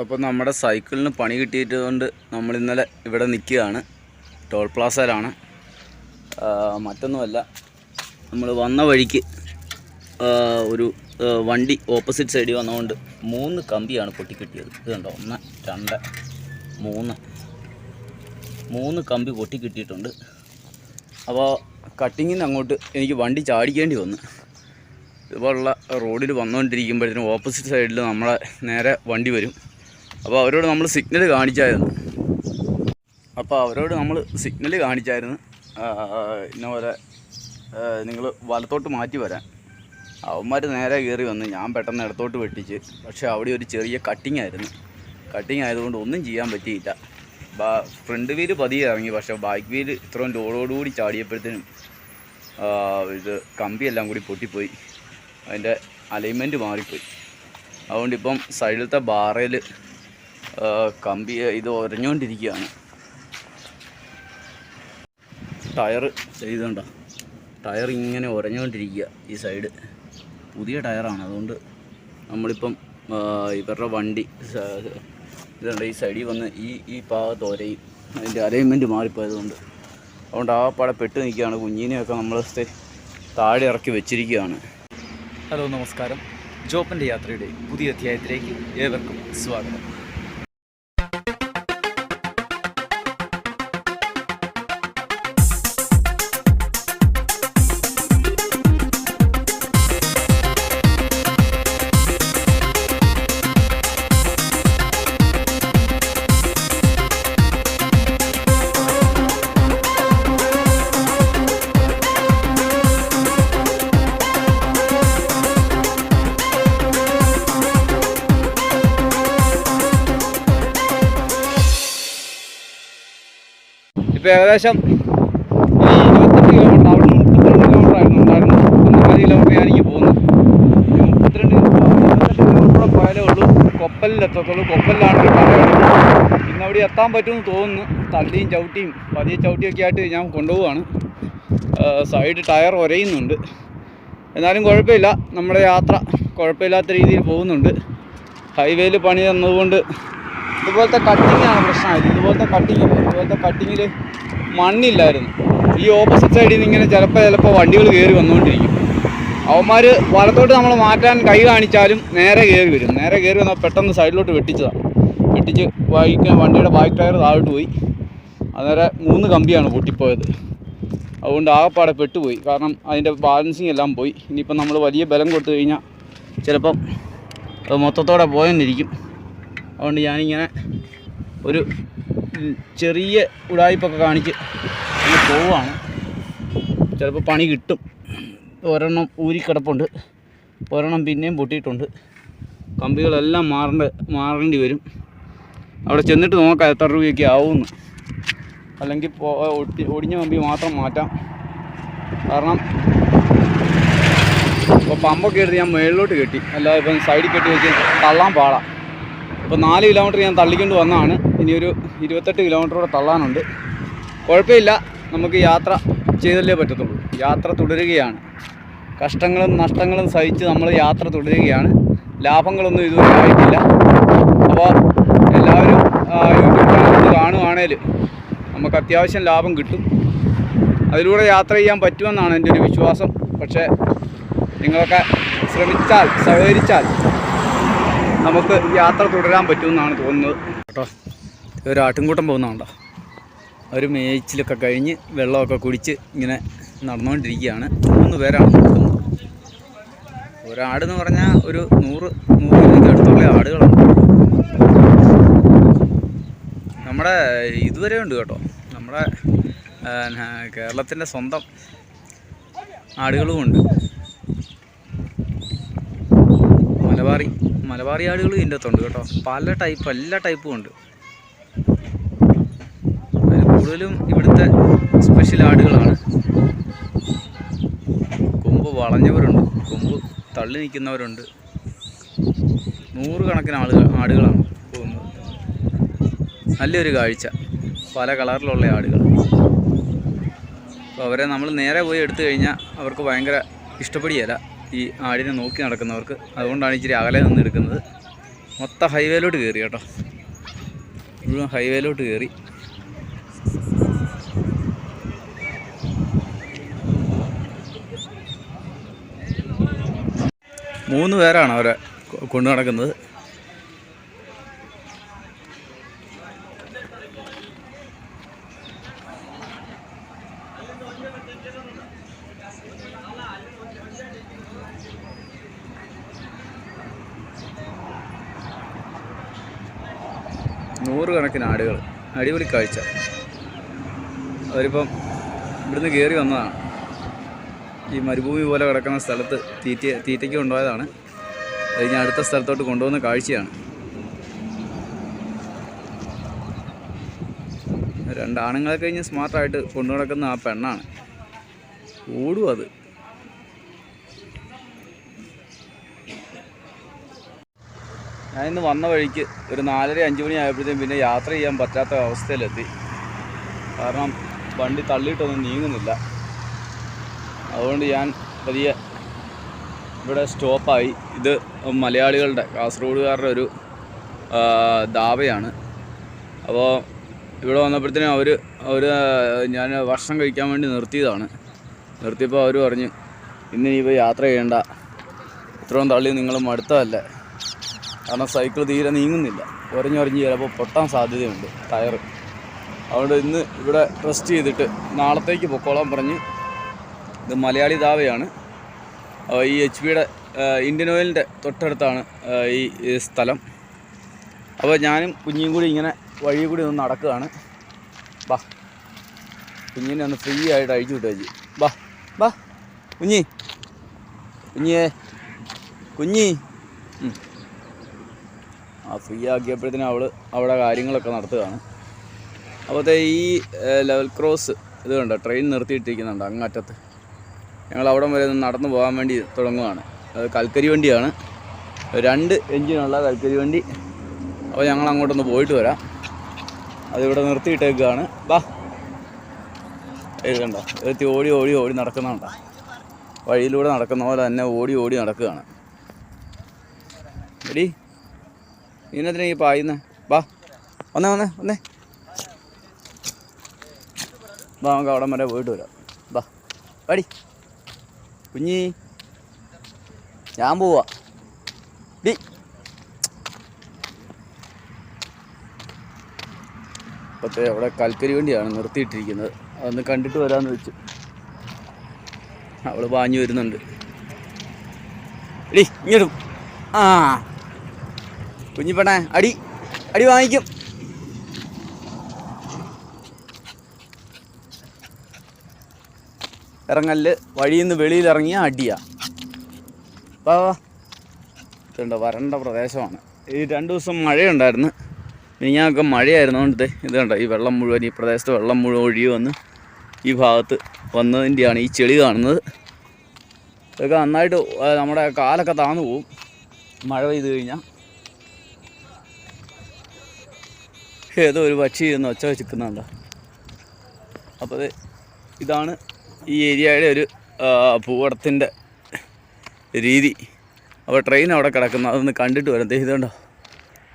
അപ്പോൾ നമ്മുടെ സൈക്കിളിന് പണി കിട്ടിയതുകൊണ്ട് നമ്മൾ ഇന്നലെ ഇവിടെ നിൽക്കുകയാണ്. ടോൾ പ്ലാസയിലാണ്. മറ്റൊന്നുമല്ല. നമ്മൾ വന്ന വഴിക്ക് ഒരു വണ്ടി ഓപ്പോസിറ്റ് സൈഡിൽ വന്നതുകൊണ്ട് മൂന്ന് കമ്പിയാണ് പൊട്ടിക്കിട്ടിയത് ഇത് കണ്ടോ? ഒന്ന് രണ്ട് മൂന്ന്. മൂന്ന് കമ്പി പൊട്ടിക്കിട്ടിയിട്ടുണ്ട് അപ്പോൾ കട്ടിങ്ങിന് അങ്ങോട്ട് എനിക്ക് വണ്ടി ചാടിക്കേണ്ടി വന്നു. ഇതുപോലുള്ള റോഡിൽ വന്നുകൊണ്ടിരിക്കുമ്പോഴത്തേനും ഓപ്പോസിറ്റ് സൈഡിൽ നമ്മളെ നേരെ വണ്ടി വരും. അപ്പോൾ അവരോട് നമ്മൾ സിഗ്നൽ കാണിച്ചായിരുന്നു. അപ്പോൾ അവരോട് നമ്മൾ സിഗ്നൽ കാണിച്ചായിരുന്നു. ഇന്ന പോലെ നിങ്ങൾ വലത്തോട്ട് മാറ്റി വരാൻ. അവന്മാർ നേരെ കയറി വന്ന് ഞാൻ പെട്ടെന്ന് ഇടത്തോട്ട് വെട്ടിച്ച് പക്ഷേ അവിടെ ഒരു ചെറിയ കട്ടിങ് ആയിരുന്നു. കട്ടിങ് ആയതുകൊണ്ട് ഒന്നും ചെയ്യാൻ പറ്റിയില്ല. ബാ ഫ്രണ്ട് വീൽ പതിയെ ഇറങ്ങി പക്ഷേ ബാക്ക് വീൽ ഇത്രയും ലോഡോടുകൂടി ചാടിയപ്പോഴത്തേനും ഇത് കമ്പിയെല്ലാം കൂടി പൊട്ടിപ്പോയി. അതിന്റെ അലൈൻമെന്റ് മാറിപ്പോയി. അതുകൊണ്ട് ഇപ്പം സൈഡിലത്തെ ബാറയിൽ കമ്പി ഇത് ഉരഞ്ഞുകൊണ്ടിരിക്കുകയാണ് ടയർ ചെയ്തുകൊണ്ട ടയർ ഇങ്ങനെ ഉരഞ്ഞുകൊണ്ടിരിക്കുക ഈ സൈഡ്. പുതിയ ടയറാണ്. അതുകൊണ്ട് നമ്മളിപ്പം ഇവരുടെ വണ്ടി ഇതുണ്ട് ഈ സൈഡിൽ വന്ന് ഈ ഈ ഭാഗത്ത് ഒരയും അതിന്റെ അലൈൻമെന്റ് മാറിപ്പോയതുകൊണ്ട് അതുകൊണ്ട് ആ പാടെ പെട്ട് നിൽക്കുകയാണ്. കുഞ്ഞിനെയൊക്കെ നമ്മൾ താഴെ ഇറക്കി വെച്ചിരിക്കുകയാണ്. ഹലോ നമസ്കാരം. ജോപ്പന്റെ യാത്രയുടെ പുതിയ അധ്യായത്തിലേക്ക് ഏവർക്കും സ്വാഗതം. ഇപ്പോൾ ഏകദേശം ഇരുപത്തെട്ട് കിലോമീറ്റർ അവിടെ നിന്ന് മുപ്പത്തിരണ്ട് കിലോമീറ്റർ ആയിരുന്നു ഉണ്ടായിരുന്നു ഇപ്പം നാല് കിലോമീറ്റർ ഞാനിങ്ങനെ പോകുന്നു ഈ മുപ്പത്തിരണ്ട് ഇരുപത്തെട്ട് കിലോമീറ്റർ പോയാലേ ഉള്ളൂ. കൊപ്പലിലെത്തത്തുള്ളൂ കൊപ്പലിലാണ് ഇന്ന് അവിടെ എത്താൻ പറ്റുമെന്ന് തോന്നുന്നു. തള്ളിയും ചവിട്ടിയും പതിയെ ചവിട്ടിയൊക്കെ ആയിട്ട് ഞാൻ കൊണ്ടുപോവാണ് സൈഡ് ടയർ ഉരയുന്നുണ്ട് എന്നാലും കുഴപ്പമില്ല. നമ്മുടെ യാത്ര കുഴപ്പമില്ലാത്ത രീതിയിൽ പോകുന്നുണ്ട്. ഹൈവേയിൽ പണി തന്നതുകൊണ്ട് ഇതുപോലത്തെ കട്ടിങ്ങാണ് പ്രശ്നമായത്. ഇതുപോലത്തെ കട്ടിങ് ഇതുപോലത്തെ കട്ടിങ്ങിൽ മണ്ണില്ലായിരുന്നു. ഈ ഓപ്പോസിറ്റ് സൈഡിൽ നിന്ന് ഇങ്ങനെ ചിലപ്പോൾ ചിലപ്പോൾ വണ്ടികൾ കയറി വന്നുകൊണ്ടിരിക്കും അവന്മാർ വലത്തോട്ട് നമ്മൾ മാറ്റാൻ കൈ കാണിച്ചാലും നേരെ കയറി വരും. നേരെ കയറി വന്നാൽ പെട്ടെന്ന് സൈഡിലോട്ട് വെട്ടിച്ചതാണ്. വെട്ടിച്ച് ബൈക്ക് വണ്ടിയുടെ ബാക്ക് ടയർ താഴോട്ട് പോയി. അന്നേരം മൂന്ന് കമ്പിയാണ് പൊട്ടിപ്പോയത്. അതുകൊണ്ട് ആകപ്പാടെ പെട്ടുപോയി. കാരണം അതിന്റെ ബാലൻസിങ് എല്ലാം പോയി. ഇനിയിപ്പം നമ്മൾ വലിയ ബലം കൊടുത്തു കഴിഞ്ഞാൽ ചിലപ്പം മൊത്തത്തോടെ പോയെന്നിരിക്കും. അതുകൊണ്ട് ഞാനിങ്ങനെ ഒരു ചെറിയ ഉടായ്പൊക്കെ കാണിച്ച് പോവാണ് ചിലപ്പോൾ പണി കിട്ടും. ഒരെണ്ണം ഊരിക്കിടപ്പുണ്ട് ഒരെണ്ണം പിന്നെയും പൊട്ടിയിട്ടുണ്ട്. കമ്പികളെല്ലാം മാറേണ്ട മാറേണ്ടി വരും. അവിടെ ചെന്നിട്ട് നോക്കാം എത്ര രൂപയൊക്കെ ആവുമെന്ന്. അല്ലെങ്കിൽ ഒടിഞ്ഞ കമ്പി മാത്രം മാറ്റാം. കാരണം ഇപ്പോൾ പമ്പൊക്കെ എടുത്ത് ഞാൻ മുകളിലോട്ട് കെട്ടി. അല്ലാതെ ഇപ്പം സൈഡിൽ കെട്ടി വെച്ച് തള്ളാൻ പാടാം. ഇപ്പോൾ നാല് കിലോമീറ്റർ ഞാൻ തള്ളിക്കൊണ്ട് വന്നതാണ്. ഇനി ഒരു ഇരുപത്തെട്ട് കിലോമീറ്റർ കൂടെ തള്ളാനുണ്ട്. കുഴപ്പമില്ല. നമുക്ക് യാത്ര ചെയ്തല്ലേ പറ്റത്തുള്ളൂ. യാത്ര തുടരുകയാണ്. കഷ്ടങ്ങളും നഷ്ടങ്ങളും സഹിച്ച് നമ്മൾ യാത്ര തുടരുകയാണ്. ലാഭങ്ങളൊന്നും ഇതുവരെ ആയിട്ടില്ല. അപ്പോൾ എല്ലാവരും യൂട്യൂബ് ചാനൽ കാണുവാണേൽ നമുക്ക് അത്യാവശ്യം ലാഭം കിട്ടും. അതിലൂടെ യാത്ര ചെയ്യാൻ പറ്റുമെന്നാണ് എന്റെ ഒരു വിശ്വാസം. പക്ഷേ നിങ്ങളൊക്കെ ശ്രമിച്ചാൽ സഹകരിച്ചാൽ നമുക്ക് യാത്ര തുടരാൻ പറ്റുമെന്നാണ് തോന്നുന്നത്. കേട്ടോ. ഒരു ആട്ടിൻകൂട്ടം പോകുന്നതുകൊണ്ടോ ഒരു മേച്ചിലൊക്കെ കഴിഞ്ഞ് വെള്ളമൊക്കെ കുടിച്ച് ഇങ്ങനെ നടന്നുകൊണ്ടിരിക്കുകയാണ് മൂന്ന് പേരാണ് നോക്കുന്നത് ഒരാടെന്ന് പറഞ്ഞാൽ ഒരു നൂറ് നൂറ് കിലോയ്ക്ക് അടുത്തുള്ള ആടുകളുണ്ട് നമ്മുടെ ഇതുവരെ ഉണ്ട് കേട്ടോ. നമ്മുടെ കേരളത്തിന്റെ സ്വന്തം ആടുകളും ഉണ്ട് മലബാറി മലബാറി ആടുകളും ഇതിന്റെ അകത്തുണ്ട് കേട്ടോ. പല ടൈപ്പ് എല്ലാ ടൈപ്പും ഉണ്ട്. കൂടുതലും ഇവിടുത്തെ സ്പെഷ്യൽ ആടുകളാണ്. കൊമ്പ് വളഞ്ഞവരുണ്ട്. കൊമ്പ് തള്ളി നിൽക്കുന്നവരുണ്ട്. നൂറുകണക്കിന് ആളുകൾ ആടുകളാണ് പോകുന്നത് നല്ലൊരു കാഴ്ച. പല കളറിലുള്ള ആടുകൾ. അപ്പോൾ അവരെ നമ്മൾ നേരെ പോയി എടുത്തു കഴിഞ്ഞാൽ അവർക്ക് ഭയങ്കര ഇഷ്ടപ്പെടുകയില്ല ഈ ആടിനെ നോക്കി നടക്കുന്നവർക്ക്. അതുകൊണ്ടാണ് ഇച്ചിരി അകലെ നിന്ന് എടുക്കുന്നത്. മൊത്തം ഹൈവേയിലോട്ട് കയറി കേട്ടോ. മുഴുവൻ ഹൈവേയിലോട്ട് കയറി. മൂന്ന് പേരാണ് അവരെ കൊണ്ടു നടക്കുന്നത്. നൂറുകണക്കിന് ആടുകൾ. അടിപൊളി കാഴ്ച. അവരിപ്പം ഇവിടുന്ന് കയറി വന്നതാണ്. ഈ മരുഭൂമി പോലെ കിടക്കുന്ന സ്ഥലത്ത് തീറ്റ തീറ്റയ്ക്ക് കൊണ്ടുപോയതാണ്. അത് ഞാൻ അടുത്ത സ്ഥലത്തോട്ട് കൊണ്ടുപോകുന്ന കാഴ്ചയാണ്. രണ്ടാണുങ്ങളെ കഴിഞ്ഞ് സ്മാർട്ടായിട്ട് കൊണ്ടു നടക്കുന്ന ആ പെണ്ണാണ്. ഓടും അത്. ഞാൻ ഇന്ന് വന്ന വഴിക്ക് ഒരു നാലര അഞ്ച് മണി ആയപ്പോഴത്തേക്കും പിന്നെ യാത്ര ചെയ്യാൻ പറ്റാത്ത അവസ്ഥയിലെത്തി. കാരണം വണ്ടി തള്ളിയിട്ടൊന്നും നീങ്ങുന്നില്ല. അതുകൊണ്ട് ഞാൻ പതിയെ ഇവിടെ സ്റ്റോപ്പായി. ഇത് മലയാളികളുടെ കാസർഗോഡുകാരുടെ ഒരു ദാവയാണ്. അപ്പോൾ ഇവിടെ വന്നപ്പോഴത്തേനും അവർ അവർ ഞാൻ ഭക്ഷണം കഴിക്കാൻ വേണ്ടി നിർത്തിയതാണ്. നിർത്തിയപ്പോൾ അവർ പറഞ്ഞു ഇന്ന് ഇനിയിപ്പോൾ യാത്ര ചെയ്യേണ്ട. ഇത്രയും തള്ളി നിങ്ങൾ മടുത്തതല്ലേ? കാരണം സൈക്കിൾ തീരെ നീങ്ങുന്നില്ല. ഉരഞ്ഞുരഞ്ഞ് ചിലപ്പോൾ പൊട്ടാൻ സാധ്യതയുണ്ട് ടയർ അതുകൊണ്ട് ഇന്ന് ഇവിടെ റെസ്റ്റ് ചെയ്തിട്ട് നാളത്തേക്ക് പൊക്കോളാൻ പറഞ്ഞ് ഇത് മലയാളി ദാവയാണ്. ഈ എച്ച് പിയുടെ ഇന്ത്യൻ ഓയിലിന്റെ തൊട്ടടുത്താണ് ഈ സ്ഥലം. അപ്പോൾ ഞാനും കുഞ്ഞിയും കൂടി ഇങ്ങനെ വഴി കൂടി ഒന്ന് നടക്കുകയാണ്. ബാ. കുഞ്ഞിനെ ഒന്ന് ഫ്രീ ആയിട്ട് അഴിച്ചു വിട്ടേച്ച് ബാ ബാ. കുഞ്ഞി. കുഞ്ഞിയേ. കുഞ്ഞി. ആ ഫ്രീ ആക്കിയപ്പോഴത്തേനും അവൾ അവിടെ കാര്യങ്ങളൊക്കെ നടത്തുകയാണ്. അപ്പോഴത്തെ ഈ ലെവൽ ക്രോസ് ഇത് കണ്ടോ? ട്രെയിൻ നിർത്തിയിട്ടിരിക്കുന്നുണ്ട് അങ്ങറ്റത്ത് ഞങ്ങൾ അവിടം വരെ ഒന്ന് നടന്നു പോകാൻ വേണ്ടി തുടങ്ങുകയാണ് അത് കൽക്കരി വണ്ടിയാണ്. രണ്ട് എഞ്ചിനുള്ള കൽക്കരി വണ്ടി. അപ്പോൾ ഞങ്ങൾ അങ്ങോട്ടൊന്ന് പോയിട്ട് വരാം. അതിവിടെ നിർത്തിയിട്ടേക്കാണ്. ബാ. എഴുതണ്ട എത്തി ഓടി ഓടി ഓടി നടക്കുന്നുണ്ടോ വഴിയിലൂടെ നടക്കുന്ന പോലെ തന്നെ ഓടി ഓടി നടക്കുകയാണ്. എടി ഇതിനെന്തിനാ ഈ പായുന്നേ? ബാ. വന്നേ വന്നേ വന്നേ. ബാ നമുക്ക് അവിടം വരെ പോയിട്ട് വരാം. ബാ. പാടി കുഞ്ഞി. ഞാൻ പോവാ. ഡി. ഇപ്പോഴത്തെ അവിടെ കൽക്കരി വേണ്ടിയാണ് നിർത്തിയിട്ടിരിക്കുന്നത്. അതൊന്ന് കണ്ടിട്ട് വരാമെന്ന് വെച്ചു. അവൾ പാഞ്ഞു വരുന്നുണ്ട്. എടി ഇങ്ങോട്ടും ആ. കുഞ്ഞിപ്പണേ അടി. അടി വാങ്ങിക്കും. ഇറങ്ങൽ വഴിയിൽ നിന്ന് വെളിയിലിറങ്ങിയ അടിയാ. വാ വരണ്ട പ്രദേശമാണ്. ഈ രണ്ട് ദിവസം മഴയുണ്ടായിരുന്നു. മിനിഞ്ഞാക്കെ മഴയായിരുന്നുകൊണ്ട് ഇത് കണ്ടോ ഈ വെള്ളം മുഴുവൻ ഈ പ്രദേശത്ത് വെള്ളം മുഴുവൻ ഒഴുകി വന്ന് ഈ ഭാഗത്ത് വന്നതിന്റെയാണ് ഈ ചെളി കാണുന്നത്. ഇതൊക്കെ നന്നായിട്ട് നമ്മുടെ കാലൊക്കെ താന്നു പോവും. മഴ പെയ്ത് കഴിഞ്ഞാൽ ഏതോ ഒരു പക്ഷി ഇരുന്ന് ഒച്ച വെച്ചിരിക്കുന്നുണ്ടോ? അപ്പോൾ ഇതാണ് ഈ ഏരിയയുടെ ഒരു ഭൂപടത്തിന്റെ രീതി. അപ്പോൾ ട്രെയിൻ അവിടെ കിടക്കുന്നു. അതൊന്ന് കണ്ടിട്ട് വരും ഇതുണ്ടോ?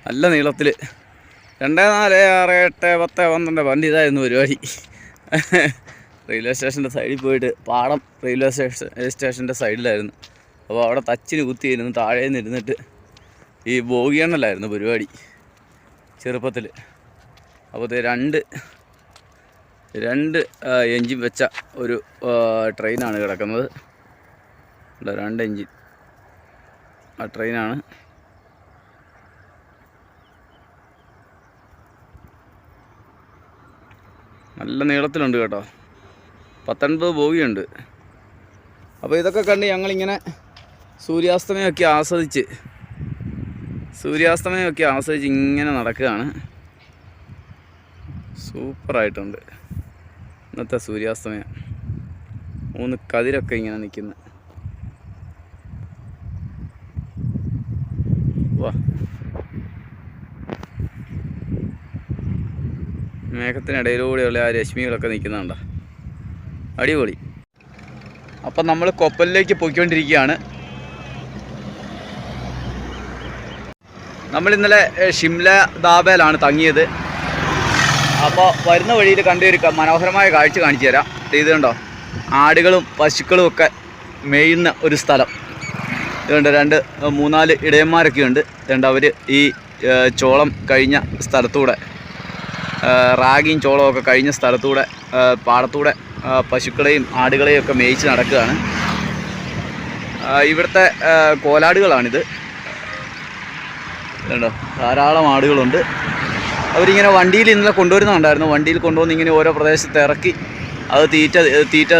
നല്ല നീളത്തിൽ. രണ്ട് നാല് ആറ് എട്ട് പത്ത് പന്ത്രണ്ട് പണ്ട് ഇതായിരുന്നു പരിപാടി. റെയിൽവേ സ്റ്റേഷന്റെ സൈഡിൽ പോയിട്ട് പാടം റെയിൽവേ സ്റ്റേഷൻ സ്റ്റേഷന്റെ സൈഡിലായിരുന്നു. അപ്പോൾ അവിടെ തച്ചിന് കുത്തിയിരുന്നു താഴെ നിന്നിരുന്നിട്ട് ഈ ബോഗിയണ്ണലായിരുന്നു പരിപാടി ചെറുപ്പത്തിൽ. അപ്പോൾ രണ്ട് രണ്ട് എഞ്ചിൻ വെച്ച ഒരു ട്രെയിനാണ് കിടക്കുന്നത്. ഇവിടെ രണ്ട് എൻജിൻ ആ ട്രെയിനാണ് നല്ല നീളത്തിലുണ്ട് കേട്ടോ. പത്തൊൻപത് ബോഗിയുണ്ട്. അപ്പോൾ ഇതൊക്കെ കണ്ട് ഞങ്ങളിങ്ങനെ സൂര്യാസ്തമയമൊക്കെ ആസ്വദിച്ച് സൂര്യാസ്തമയമൊക്കെ ആസ്വദിച്ച് ഇങ്ങനെ നടക്കുകയാണ്. സൂപ്പറായിട്ടുണ്ട്. ഇന്നത്തെ സൂര്യാസ്തമയം. മൂന്ന് കതിരൊക്കെ ഇങ്ങനെ നിൽക്കുന്നു. വാ. മേഘത്തിനിടയിലൂടെയുള്ള ആ രശ്മികളൊക്കെ നിൽക്കുന്നുണ്ടോ? അടിപൊളി. അപ്പം നമ്മൾ കൊപ്പലിലേക്ക് പോയിക്കൊണ്ടിരിക്കുകയാണ്. നമ്മൾ ഇന്നലെ ഷിംല ദാബേലാണ് തങ്ങിയത്. അപ്പോൾ വരുന്ന വഴിയിൽ കണ്ട മനോഹരമായ കാഴ്ച കാണിച്ചു തരാം. കണ്ടോ ആടുകളും പശുക്കളും ഒക്കെ മേയുന്ന ഒരു സ്ഥലം. ഇതുണ്ട് രണ്ട് മൂന്നാൽ ഇടയന്മാരൊക്കെ ഉണ്ട്. ഇതുണ്ട് അവർ ഈ ചോളം കഴിഞ്ഞ സ്ഥലത്തൂടെ റാഗിയും ചോളമൊക്കെ കഴിഞ്ഞ സ്ഥലത്തൂടെ പാടത്തൂടെ പശുക്കളെയും ആടുകളെയും ഒക്കെ മേയിച്ച് നടക്കുകയാണ്. ഇവിടുത്തെ കോലാടുകളാണിത്. ഇതുണ്ടോ? ധാരാളം ആടുകളുണ്ട്. അവരിങ്ങനെ വണ്ടിയിൽ ഇന്നലെ കൊണ്ടുവരുന്നുണ്ടായിരുന്നു വണ്ടിയിൽ കൊണ്ടുവന്ന് ഇങ്ങനെ ഓരോ പ്രദേശത്ത് ഇറക്കി അത് തീറ്റ തീറ്റ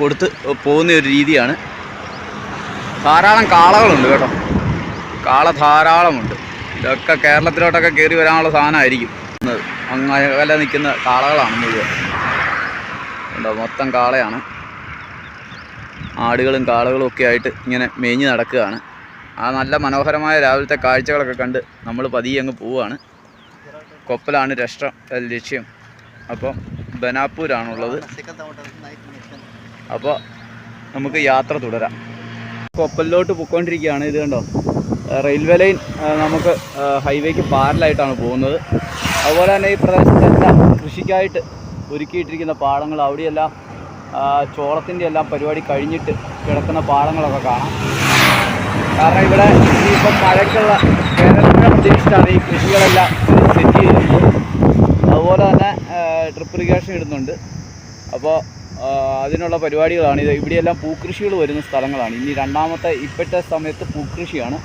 കൊടുത്ത് പോകുന്ന ഒരു രീതിയാണ്. ധാരാളം കാളകളുണ്ട് കേട്ടോ. കാള ധാരാളമുണ്ട്. ഇതൊക്കെ കേരളത്തിലോട്ടൊക്കെ കയറി വരാനുള്ള സാധനമായിരിക്കും. അങ്ങനെ നിൽക്കുന്ന കാളകളാണ് മുഴുവൻ. മൊത്തം കാളയാണ്. ആടുകളും കാളകളും ഒക്കെ ആയിട്ട് ഇങ്ങനെ മേഞ്ഞ് നടക്കുകയാണ്. ആ നല്ല മനോഹരമായ രാവിലത്തെ കാഴ്ചകളൊക്കെ കണ്ട് നമ്മൾ പതിയെ അങ്ങ് പോവുകയാണ്. കൊപ്പലാണ് രക്ഷം ലക്ഷ്യം. അപ്പോൾ ബനാപ്പൂരാണുള്ളത് അപ്പോൾ നമുക്ക് യാത്ര തുടരാം. കൊപ്പലിലോട്ട് പൊയ്ക്കൊണ്ടിരിക്കുകയാണ് ഇത് കണ്ടോ? റെയിൽവേ ലൈൻ നമുക്ക് ഹൈവേക്ക് പാരലായിട്ടാണ് പോകുന്നത്. അതുപോലെ തന്നെ ഈ പ്രദേശത്തെല്ലാം കൃഷിക്കായിട്ട് ഒരുക്കിയിട്ടിരിക്കുന്ന പാടങ്ങൾ അവിടെയെല്ലാം ചോളത്തിന്റെ എല്ലാം പരിപാടി കഴിഞ്ഞിട്ട് കിടക്കുന്ന പാടങ്ങളൊക്കെ കാണാം. കാരണം ഇവിടെ ഇപ്പം മഴയ്ക്കുള്ള കേരളത്തിന്റെ പ്രതീക്ഷിച്ചാണ് ഈ കൃഷികളെല്ലാം സെറ്റ് ചെയ്തിട്ടുണ്ട് അതുപോലെ തന്നെ ഡ്രിപ്പ് ഇറിഗേഷൻ ഇടുന്നുണ്ട്. അപ്പോൾ അതിനുള്ള പരിപാടികളാണ്. ഇത് ഇവിടെയെല്ലാം പൂക്കൃഷികൾ വരുന്ന സ്ഥലങ്ങളാണ്. ഇനി രണ്ടാമത്തെ ഇപ്പോഴത്തെ സമയത്ത് പൂക്കൃഷിയാണ്.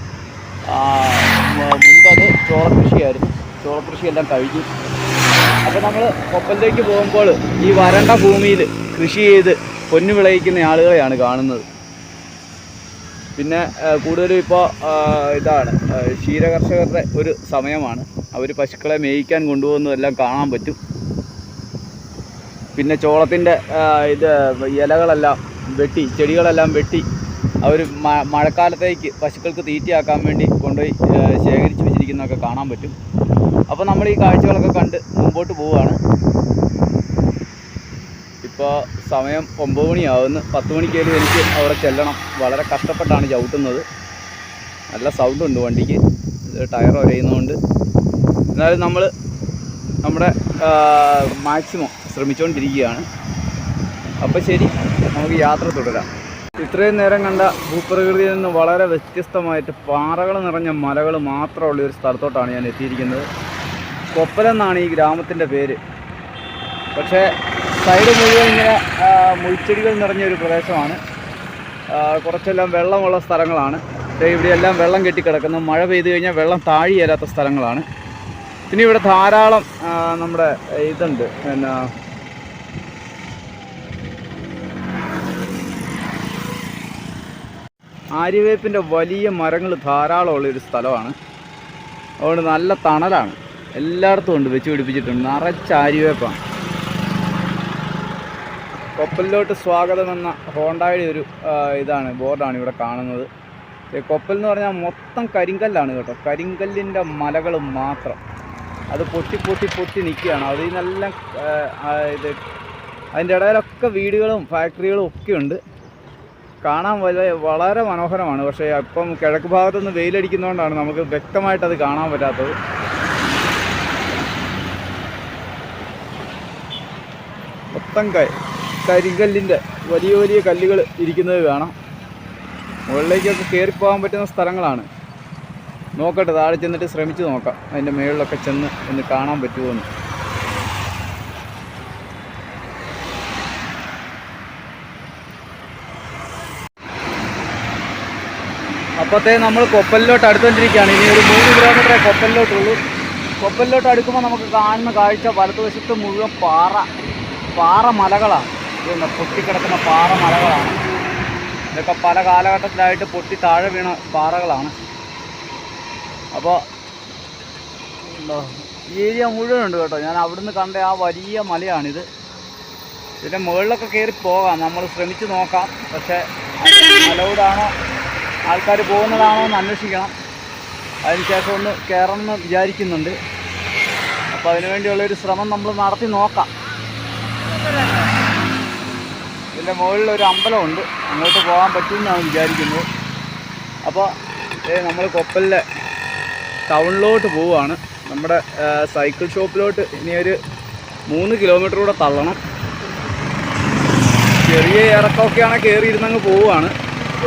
മുൻപത് ചോളക്കൃഷിയായിരുന്നു ചോളക്കൃഷിയെല്ലാം കഴിഞ്ഞു. അപ്പോൾ നമ്മൾ കൊപ്പലിലേക്ക് പോകുമ്പോൾ ഈ വരണ്ട ഭൂമിയിൽ കൃഷി ചെയ്ത് പൊന്നു വിളയിക്കുന്ന ആളുകളെയാണ് കാണുന്നത്. പിന്നെ കൂടുതലും ഇപ്പോൾ ഇതാണ് ക്ഷീരകർഷകരുടെ ഒരു സമയമാണ്. അവർ പശുക്കളെ മേയിക്കാൻ കൊണ്ടുപോകുന്നതെല്ലാം കാണാൻ പറ്റും. പിന്നെ ചോളത്തിന്റെ ഇത് ഇലകളെല്ലാം വെട്ടി ചെടികളെല്ലാം വെട്ടി അവർ മഴക്കാലത്തേക്ക് പശുക്കൾക്ക് തീറ്റയാക്കാൻ വേണ്ടി കൊണ്ടുപോയി ശേഖരിച്ചു വെച്ചിരിക്കുന്നതൊക്കെ കാണാൻ പറ്റും. അപ്പോൾ നമ്മൾ ഈ കാഴ്ചകളൊക്കെ കണ്ട് മുമ്പോട്ട് പോവുകയാണ്. ഇപ്പോൾ സമയം ഒമ്പത് മണിയാവുന്നു. പത്ത് മണിക്കേലും എനിക്ക് അവിടെ ചെല്ലണം. വളരെ കഷ്ടപ്പെട്ടാണ് ചവിട്ടുന്നത്. നല്ല സൗണ്ട് ഉണ്ട് വണ്ടിക്ക്. ടയർ ഒരയുന്നതുകൊണ്ട് എന്നാലും നമ്മൾ നമ്മുടെ മാക്സിമം ശ്രമിച്ചുകൊണ്ടിരിക്കുകയാണ് അപ്പോൾ ശരി നമുക്ക് യാത്ര തുടരാം. ഇത്രയും നേരം കണ്ട ഭൂപ്രകൃതിയിൽ നിന്ന് വളരെ വ്യത്യസ്തമായിട്ട് പാറകൾ നിറഞ്ഞ മലകൾ മാത്രമുള്ള ഒരു സ്ഥലത്തോട്ടാണ് ഞാൻ എത്തിയിരിക്കുന്നത്. കൊപ്പലെന്നാണ് ഈ ഗ്രാമത്തിന്റെ പേര്. പക്ഷേ സൈഡ് മുഴുവൻ ഇങ്ങനെ മുൾച്ചെടികൾ നിറഞ്ഞ ഒരു പ്രദേശമാണ്. കുറച്ചെല്ലാം വെള്ളമുള്ള സ്ഥലങ്ങളാണ്. ദേ ഇവിടെയെല്ലാം വെള്ളം കെട്ടിക്കിടക്കുന്നു. മഴ പെയ്തു കഴിഞ്ഞാൽ വെള്ളം താഴിയേരാത്ത സ്ഥലങ്ങളാണ്. പിന്നെ ഇവിടെ ധാരാളം നമ്മുടെ ഇതുണ്ട്. പിന്നെ ആര്യവേപ്പിന്റെ വലിയ മരങ്ങൾ ധാരാളമുള്ള ഒരു സ്ഥലമാണ്. അതുകൊണ്ട് നല്ല തണലാണ്. എല്ലായിടത്തും ഉണ്ട് വെച്ച് പിടിപ്പിച്ചിട്ടുണ്ട്. നിറച്ച് ആര്യവേപ്പാണ്. കൊപ്പലിലോട്ട് സ്വാഗതം എന്ന ഹോണ്ടായുടെ ഒരു ഇതാണ് ബോർഡാണ് ഇവിടെ കാണുന്നത്. കൊപ്പൽ എന്ന് പറഞ്ഞാൽ മൊത്തം കരിങ്കല്ലാണ് കേട്ടോ. കരിങ്കല്ലിന്റെ മലകൾ മാത്രം. അത് പൊട്ടി പൊട്ടി പൊട്ടി നിൽക്കുകയാണ്. അതിൽ നിന്നെല്ലാം ഇത് അതിന്റെ ഇടയിലൊക്കെ വീടുകളും ഫാക്ടറികളും ഒക്കെ ഉണ്ട്. കാണാൻ വളരെ വളരെ മനോഹരമാണ്. പക്ഷേ ഇപ്പം കിഴക്ക് ഭാഗത്തുനിന്ന് വെയിലടിക്കുന്നതുകൊണ്ടാണ് നമുക്ക് വ്യക്തമായിട്ട് അത് കാണാൻ പറ്റാത്തത്. മൊത്തം കൈ കരിങ്കല്ലിന്റെ വലിയ വലിയ കല്ലുകൾ ഇരിക്കുന്നത് കാണാം. മുകളിലേക്കൊക്കെ കയറിപ്പോകാൻ പറ്റുന്ന സ്ഥലങ്ങളാണ്. നോക്കട്ടെ താഴെ ചെന്നിട്ട് ശ്രമിച്ച് നോക്കാം. അതിന്റെ മുകളിലൊക്കെ ചെന്ന് ഒന്ന് കാണാൻ പറ്റുമോ എന്ന് അപ്പോഴത്തേ നമ്മൾ കൊപ്പലിലോട്ട് അടുത്തുകൊണ്ടിരിക്കുകയാണ് ഇനി ഒരു മൂന്ന് കിലോമീറ്ററേ കൊപ്പലിലോട്ടുള്ളൂ. കൊപ്പലിലോട്ട് അടുക്കുമ്പോൾ നമുക്ക് കാണുന്ന കാഴ്ച വലതുവശത്ത് മുഴുവൻ പാറ. പാറ മലകളാണ്. ഇതുണ്ട് പൊട്ടിക്കിടക്കുന്ന പാറ മലകളാണ്. ഇതൊക്കെ പല കാലഘട്ടത്തിലായിട്ട് പൊട്ടി താഴെ വീണ പാറകളാണ്. അപ്പോൾ ഈ ഏരിയ കേട്ടോ. ഞാൻ അവിടുന്ന് കണ്ട ആ വലിയ മലയാണിത്. ഇതിന്റെ മുകളിലൊക്കെ കയറി പോകാം. നമ്മൾ ശ്രമിച്ച് നോക്കാം. പക്ഷേ മലവിടാണോ ആൾക്കാർ പോകുന്നതാണോ എന്ന് അന്വേഷിക്കണം. അതിനുശേഷം ഒന്ന് കയറണം എന്ന് വിചാരിക്കുന്നുണ്ട്. അപ്പോൾ അതിനുവേണ്ടിയുള്ളൊരു ശ്രമം നമ്മൾ നടത്തി നോക്കാം. ഇതിന്റെ മുകളിൽ ഒരു അമ്പലമുണ്ട്. അങ്ങോട്ട് പോകാൻ പറ്റുമെന്നാണ് വിചാരിക്കുന്നത്. അപ്പോൾ നമ്മൾ കൊപ്പലിലെ ടൗണിലോട്ട് പോവുകയാണ്. നമ്മുടെ സൈക്കിൾ ഷോപ്പിലോട്ട് ഇനി ഒരു മൂന്ന് കിലോമീറ്റർ കൂടെ തള്ളണം. ചെറിയ ഇറക്കമൊക്കെയാണ് കയറിയിരുന്നങ്ങ് പോവുകയാണ്.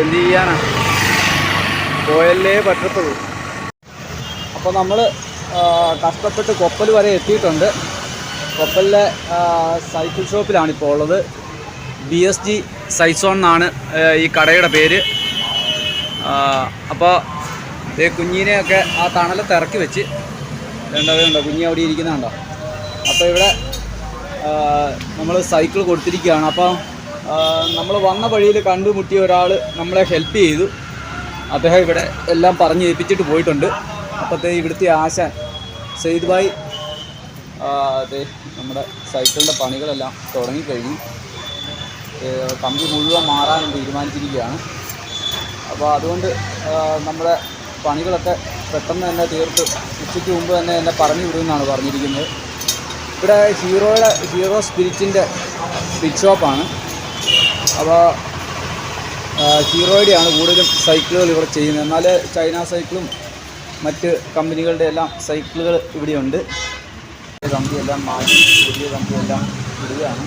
എന്ത് ചെയ്യാനാ? പോയല്ലേ പറ്റത്തുള്ളൂ. അപ്പോൾ നമ്മൾ കഷ്ടപ്പെട്ട് കൊപ്പൽ വരെ എത്തിയിട്ടുണ്ട്. കൊപ്പലിലെ സൈക്കിൾ ഷോപ്പിലാണ് ഇപ്പോൾ ഉള്ളത്. ബി എസ് ജി സൈസോൺ എന്നാണ് ഈ കടയുടെ പേര്. അപ്പോൾ ഈ കുഞ്ഞിനെയൊക്കെ ആ തണലത്ത് ഇറക്കി വെച്ച് രണ്ടവരുണ്ടോ കുഞ്ഞി അവിടെ ഇരിക്കുന്നുണ്ടോ അപ്പോൾ ഇവിടെ നമ്മൾ സൈക്കിൾ കൊടുത്തിരിക്കുകയാണ്. അപ്പോൾ നമ്മൾ വന്ന വഴിയിൽ കണ്ടുമുട്ടിയ ഒരാൾ നമ്മളെ ഹെൽപ്പ് ചെയ്തു. അദ്ദേഹം ഇവിടെ എല്ലാം പറഞ്ഞ് ഏൽപ്പിച്ചിട്ട് പോയിട്ടുണ്ട്. അപ്പോഴത്തെ ഇവിടുത്തെ ആശ സെയ്ദ് ഭായ് അതെ നമ്മുടെ സൈക്കിളിന്റെ പണികളെല്ലാം തുടങ്ങിക്കഴിഞ്ഞു കമ്പി മുഴുവൻ മാറാനും തീരുമാനിച്ചിരിക്കുകയാണ്. അപ്പോൾ അതുകൊണ്ട് നമ്മുടെ പണികളൊക്കെ പെട്ടെന്ന് തന്നെ തീർത്ത് ഉച്ചയ്ക്ക് മുമ്പ് തന്നെ എന്നെ പറഞ്ഞു വിടുമെന്നാണ് പറഞ്ഞിരിക്കുന്നത്. ഇവിടെ ഹീറോയുടെ ഹീറോ സ്പിരിറ്റിന്റെ ബിഗ് ഷോപ്പാണ്. അപ്പോൾ ഹീറോയുടെയാണ് കൂടുതലും സൈക്കിളുകൾ ഇവിടെ ചെയ്യുന്നത്. എന്നാൽ ചൈന സൈക്കിളും മറ്റ് കമ്പനികളുടെ എല്ലാം സൈക്കിളുകൾ ഇവിടെയുണ്ട്. കമ്പിയെല്ലാം മാറ്റി പുതിയ കമ്പിയെല്ലാം ഇടുകയാണ്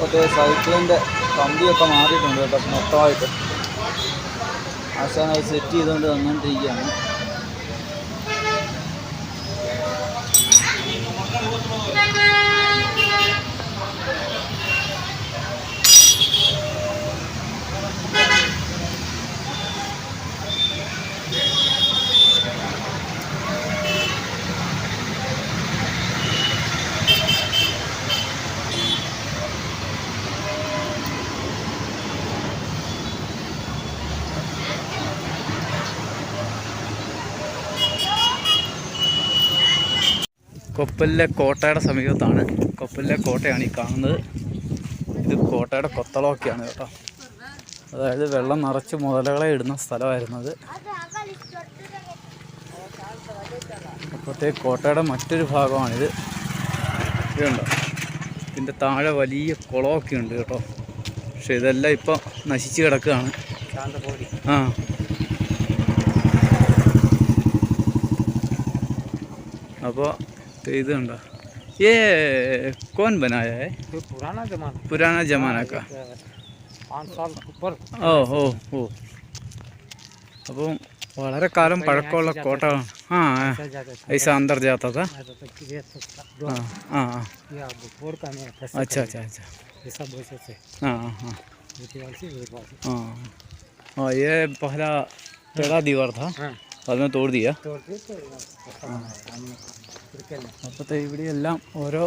ഇപ്പോഴത്തെ സൈക്കിളിന്റെ കമ്പിയൊക്കെ മാറിയിട്ടുണ്ട് കേട്ടോ മൊത്തമായിട്ട്. ആശാൻ അത് സെറ്റ് ചെയ്തുകൊണ്ട് തന്നുകൊണ്ടിരിക്കുകയാണ് കൊപ്പലിലെ കോട്ടയുടെ സമീപത്താണ്. കൊപ്പലിലെ കോട്ടയാണ് ഈ കാണുന്നത്. ഇത് കോട്ടയുടെ കൊത്തളമൊക്കെയാണ് കേട്ടോ. അതായത് വെള്ളം നിറച്ച് മുതലകളെ ഇടുന്ന സ്ഥലമായിരുന്നത് അപ്പോഴത്തെ കോട്ടയുടെ മറ്റൊരു ഭാഗമാണിത്. ഇതുണ്ടോ ഇതിന്റെ താഴെ വലിയ കുളമൊക്കെ ഉണ്ട് കേട്ടോ. പക്ഷെ ഇതെല്ലാം ഇപ്പം നശിച്ച് കിടക്കുകയാണ്. ആ. അപ്പോൾ ഇത് കണ്ടോ ये कौन बनाया है ये पुराना जमाना पुराना जमाना का पाँच साल ऊपर ഓ ഓ ഓ അപ്പം വളരെ കാലം പഴക്കമുള്ള കോട്ട ആ चल जाते थे ऐसा अंदर जाता था ऐसा तो कि ये सब था। हाँ हाँ हाँ ये अब फोड़ का नहीं है अच्छा अच्छा अच्छा ये सब वैसे थे हाँ हाँ नीचे वाले से ऊपर वाले से। हाँ हाँ ये पहला टेढ़ा दीवार था हाँ बाद में तोड़ दिया तोड़ के അപ്പോൾ ഇവിടെ എല്ലാം ഓരോ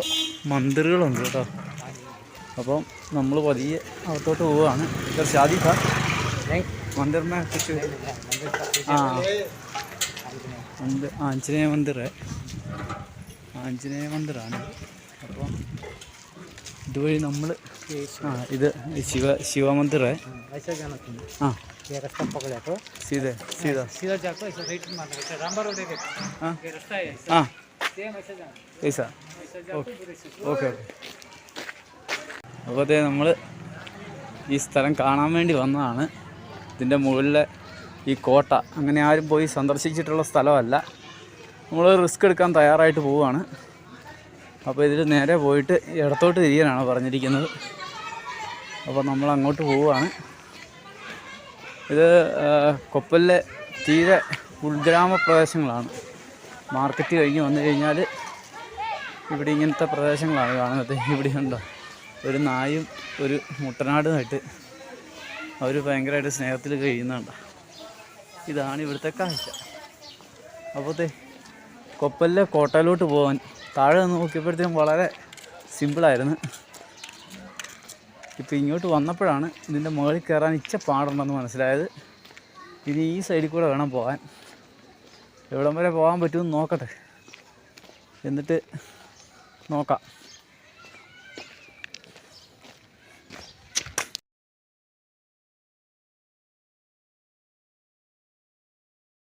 മന്ദിറുകളുണ്ട് കേട്ടോ. അപ്പം നമ്മൾ പതിയെ അകത്തോട്ട് പോവുകയാണ്. ഇതൊരു ഷാദി സാർ മന്ദിറിനെ കുറിച്ച് ആ. മന്ദിർ ആഞ്ജനേയ മന്ദിർ. ആഞ്ജനേയ മന്ദിറാണ്. അപ്പം ഇതുവഴി നമ്മൾ ആ ഇത് ശിവ ശിവമന്ദിർ ആ. ആ. ഈസാ അപ്പോൾ അതേ നമ്മൾ ഈ സ്ഥലം കാണാൻ വേണ്ടി വന്നതാണ്. ഇതിന്റെ മുകളിലെ ഈ കോട്ട. അങ്ങനെ ആരും പോയി സന്ദർശിച്ചിട്ടുള്ള സ്ഥലമല്ല. നമ്മൾ റിസ്ക് എടുക്കാൻ തയ്യാറായിട്ട് പോവുകയാണ്. അപ്പോൾ ഇതിൽ നേരെ പോയിട്ട് ഇടത്തോട്ട് തിരിയാനാണ് പറഞ്ഞിരിക്കുന്നത്. അപ്പോൾ നമ്മൾ അങ്ങോട്ട് പോവുകയാണ്. ഇത് കൊപ്പലിലെ തീരെ ഉൾഗ്രാമ പ്രദേശങ്ങളാണ് മാർക്കറ്റ് കഴിഞ്ഞ് വന്നു കഴിഞ്ഞാൽ ഇവിടെ ഇങ്ങനത്തെ പ്രദേശങ്ങളാണ് കാണുന്നത്. ഇവിടെ ഉണ്ടോ? ഒരു നായും ഒരു മുട്ടനാടുമായിട്ട് അവർ ഭയങ്കരമായിട്ട് സ്നേഹത്തിൽ കഴിയുന്നുണ്ട് ഇതാണ് ഇവിടുത്തെ കാഴ്ച. അപ്പോഴത്തെ കൊപ്പലിലെ കോട്ടയിലോട്ട് പോകാൻ താഴെ നിന്ന് നോക്കിയപ്പോഴത്തേക്കും വളരെ സിമ്പിളായിരുന്നു. ഇപ്പോൾ ഇങ്ങോട്ട് വന്നപ്പോഴാണ് ഇതിന്റെ മുകളിൽ കയറാൻ ഇച്ച പാടുണ്ടെന്ന് മനസ്സിലായത്. ഇനി ഈ സൈഡിൽ കൂടെ വേണം പോകാൻ എവിടം വരെ പോകാൻ പറ്റുമെന്ന് നോക്കട്ടെ. എന്നിട്ട് നോക്കാം.